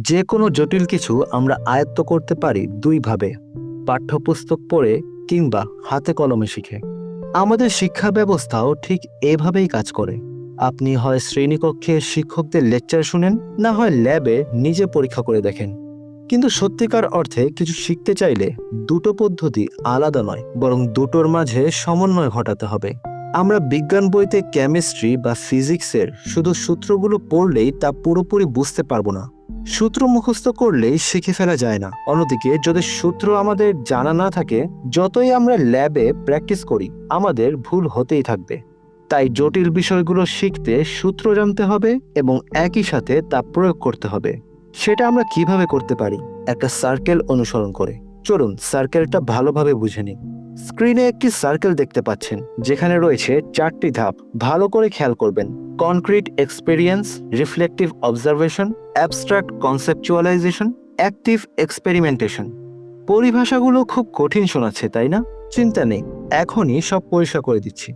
যে কোনো জটিল কিছু আমরা আয়ত্ত করতে পারি দুইভাবে। পাঠ্যপুস্তক পড়ে কিংবা হাতে কলমে শিখে। আমাদের শিক্ষা ব্যবস্থাও ঠিক এভাবেই কাজ করে। আপনি হয় শ্রেণীকক্ষে শিক্ষকদের লেকচার শুনেন, না হয় ল্যাবে নিজে পরীক্ষা করে দেখেন। কিন্তু সত্যিকার অর্থে কিছু শিখতে চাইলে দুটো পদ্ধতি আলাদা নয়, বরং দুটোর মাঝে সমন্বয় ঘটাতে হবে। আমরা বিজ্ঞান বইতে কেমিস্ট্রি বা ফিজিক্সের শুধু সূত্রগুলো পড়লেই তা পুরোপুরি বুঝতে পারব না। সূত্র মুখস্থ করলেই শিখে ফেলা যায় না। অন্যদিকে, যদি সূত্র আমাদের জানা না থাকে, যতই আমরা ল্যাবে প্র্যাকটিস করি, আমাদের ভুল হতেই থাকবে। তাই জটিল বিষয়গুলো শিখতে সূত্র জানতে হবে এবং একই সাথে তা প্রয়োগ করতে হবে। সেটা আমরা কীভাবে করতে পারি? একটা সার্কেল অনুসরণ করে। চলুন, সার্কেলটা ভালোভাবে বুঝে নিই। স্ক্রিনে একটি সার্কেল দেখতে পাচ্ছেন, যেখানে রয়েছে চারটি ধাপ। ভালো করে খেয়াল করবেন। Concrete experience reflective observation abstract conceptualisation active experimentation পরিভাষাগুলো খুব কঠিন শোনাচ্ছে, তাই না? চিন্তা নেই, এখনই সব পরিষ্কার করে দিচ্ছি।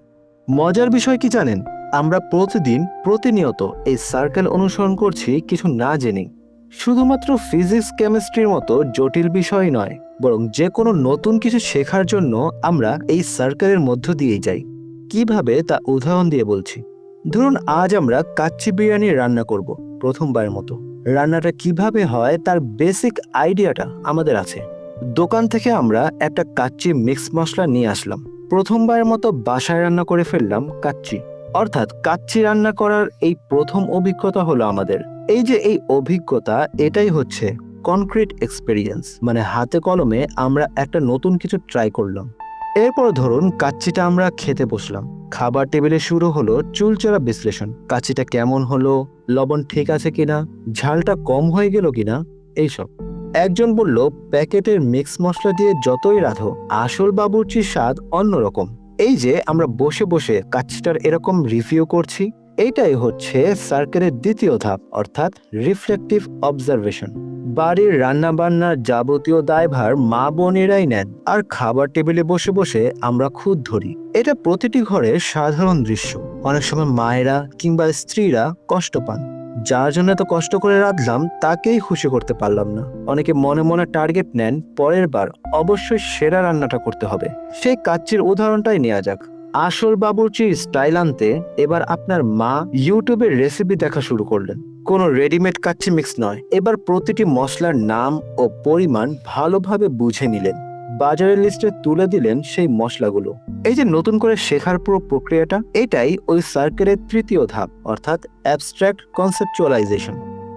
মজার বিষয় কি জানেন? আমরা প্রতিদিন প্রতিনিয়ত এই সার্কেল অনুসরণ করছি কিছু না জেনে শুধুমাত্র ফিজিক্স কেমিস্ট্রির মতো জটিল বিষয় নয়। বরং যে কোনো নতুন কিছু শেখার জন্য আমরা এই সার্কেলের মধ্য দিয়েই যাই। কীভাবে তা উদাহরণ দিয়ে বলছি? ধরুন আজ আমরা কাচ্চি বিরিয়ানি রান্না করব প্রথমবারের মতো। রান্নাটা কীভাবে হয় তার বেসিক আইডিয়াটা আমাদের আছে। দোকান থেকে আমরা একটা কাচ্চি মিক্স মশলা নিয়ে আসলাম। প্রথমবারের মতো বাসায় রান্না করে ফেললাম কাচ্চি। অর্থাৎ কাচ্চি রান্না করার এই প্রথম অভিজ্ঞতা হলো আমাদের। এই যে এই অভিজ্ঞতা, এটাই হচ্ছে কনক্রিট এক্সপেরিয়েন্স মানে হাতে কলমে আমরা একটা নতুন কিছু ট্রাই করলাম। এরপর ধরুন কাচ্চিটা আমরা খেতে বসলাম। খাবার টেবিলে শুরু হলো চুলচেরা বিশ্লেষণ। কাচ্চিটা কেমন হলো? লবণ ঠিক আছে কিনা? ঝালটা কম হয়ে গেল কিনা? এইসব। একজন বলল, প্যাকেটের মিক্স মশলা দিয়ে যতই রাধো, আসল বাবুর্চির স্বাদ অন্যরকম। এই যে আমরা বসে বসে কাচ্চিটার এরকম রিভিউ করছি, এইটাই হচ্ছে সার্কেলের দ্বিতীয় ধাপ, অর্থাৎ রিফ্লেকটিভ অবজারভেশন বাড়ির রান্না বান্নার যাবতীয় দায়ভার মা বোনেরাই নেন আর খাবার টেবিলে বসে বসে আমরা খুদ ধরি। এটা প্রতিটি ঘরের সাধারণ দৃশ্য। অনেক সময় মায়েরা কিংবা স্ত্রীরা কষ্ট পান। যার জন্য এত কষ্ট করে রাঁধলাম, তাকেই খুশি করতে পারলাম না। অনেকে মনে মনে টার্গেট নেন, পরের বার অবশ্যই সেরা রান্নাটা করতে হবে। সেই কাচ্চির উদাহরণটাই নেওয়া যাক। আসল বাবুর্চির স্টাইল আনতে এবার আপনার মা ইউটিউবের রেসিপি দেখা শুরু করলেন। কোনো রেডিমেড কাচ্চি মিক্স নয়। এবার প্রতিটি মশলার নাম ও পরিমাণ ভালোভাবে বুঝে নিলেন। বাজারের লিস্টে তুলে দিলেন সেই মশলাগুলো। এই যে নতুন করে শেখার পুরো প্রক্রিয়াটা, এটাই ওই সার্কেলের তৃতীয় ধাপ, অর্থাৎ অ্যাবস্ট্রাক্ট কনসেপচুয়ালাইজেশন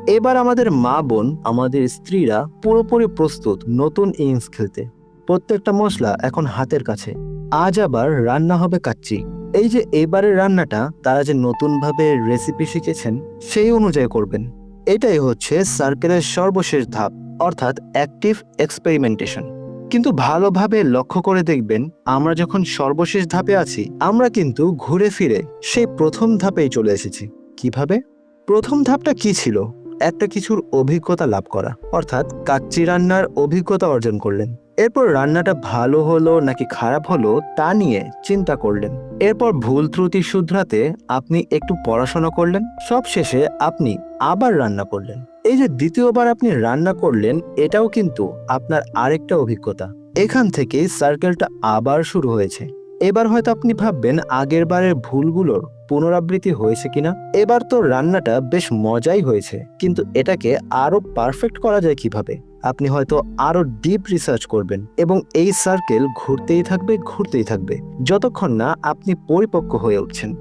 এবার আমাদের মা বোন, আমাদের স্ত্রীরা পুরোপুরি প্রস্তুত নতুন ইনিংস খেলতে প্রত্যেকটা মশলা এখন হাতের কাছে। আজ আবার রান্না হবে কাচ্চি। এই যে এবারের রান্নাটা তারা যে নতুনভাবে রেসিপি শিখেছেন, সেই অনুযায়ী করবেন। এটাই হচ্ছে সার্কেলের সর্বশেষ ধাপ, অর্থাৎ অ্যাক্টিভ এক্সপেরিমেন্টেশন কিন্তু ভালোভাবে লক্ষ্য করে দেখবেন, আমরা যখন সর্বশেষ ধাপে আছি, আমরা কিন্তু ঘুরে ফিরে সেই প্রথম ধাপেই চলে এসেছি। কীভাবে? প্রথম ধাপটা কি ছিল? একটা কিছুর অভিজ্ঞতা লাভ করা, অর্থাৎ কাচ্চি রান্নার অভিজ্ঞতা অর্জন করলেন। এরপর রান্নাটা ভালো হলো নাকি খারাপ হলো তা নিয়ে চিন্তা করলেন। এরপর ভুল ত্রুটি শুধরাতে আপনি একটু পড়াশোনা করলেন। সব শেষে আপনি আবার রান্না করলেন। এই যে দ্বিতীয়বার আপনি রান্না করলেন, এটাও কিন্তু আপনার আরেকটা অভিজ্ঞতা। এখান থেকে সার্কেলটা আবার শুরু হয়েছে। এবার হয়তো আপনি ভাববেন আগের বারের ভুলগুলোর পুনরাবৃত্তি হয়েছে কিনা। এবার তো রান্নাটা বেশ মজাই হয়েছে। কিন্তু এটাকে আরও পারফেক্ট করা যায় কীভাবে? আপনি হয়তো আরও ডিপ রিসার্চ করবেন এবং এই সার্কেল ঘুরতেই থাকবে ঘুরতেই থাকবে। যতক্ষণ না আপনি পরিপক্ক হয়ে উঠছেন।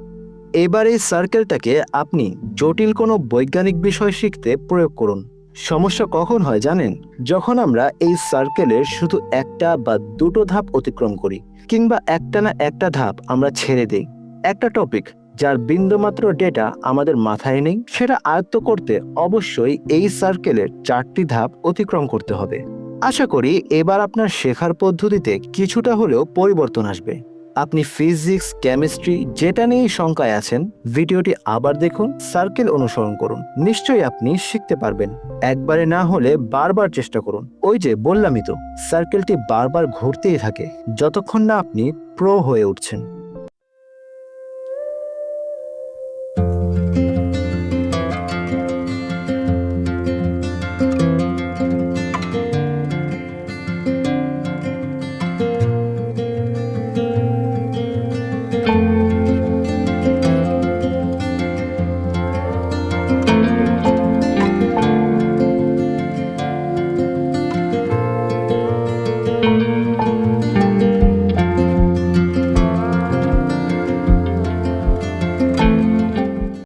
এবার এই সার্কেলটাকে আপনি জটিল কোনো বৈজ্ঞানিক বিষয় শিখতে প্রয়োগ করুন। সমস্যা কখন হয় জানেন? যখন আমরা এই সার্কেলের শুধু একটা বা দুটো ধাপ অতিক্রম করি, কিংবা একটা না একটা ধাপ আমরা ছেড়ে দেই। একটা টপিক যার বিন্দুমাত্র ডেটা আমাদের মাথায় নেই, সেটা আয়ত্ত করতে অবশ্যই এই সার্কেলের চারটি ধাপ অতিক্রম করতে হবে। আশা করি এবার আপনার শেখার পদ্ধতিতে কিছুটা হলেও পরিবর্তন আসবে। আপনি ফিজিক্স কেমিস্ট্রি যেটা নিয়েই শঙ্কায় আছেন, ভিডিওটি আবার দেখুন সার্কেল অনুসরণ করুন। নিশ্চয়ই আপনি শিখতে পারবেন। একবারে না হলে বারবার চেষ্টা করুন। ওই যে বললামই তো সার্কেলটি বারবার ঘুরতেই থাকে, যতক্ষণ না আপনি প্রো হয়ে উঠছেন।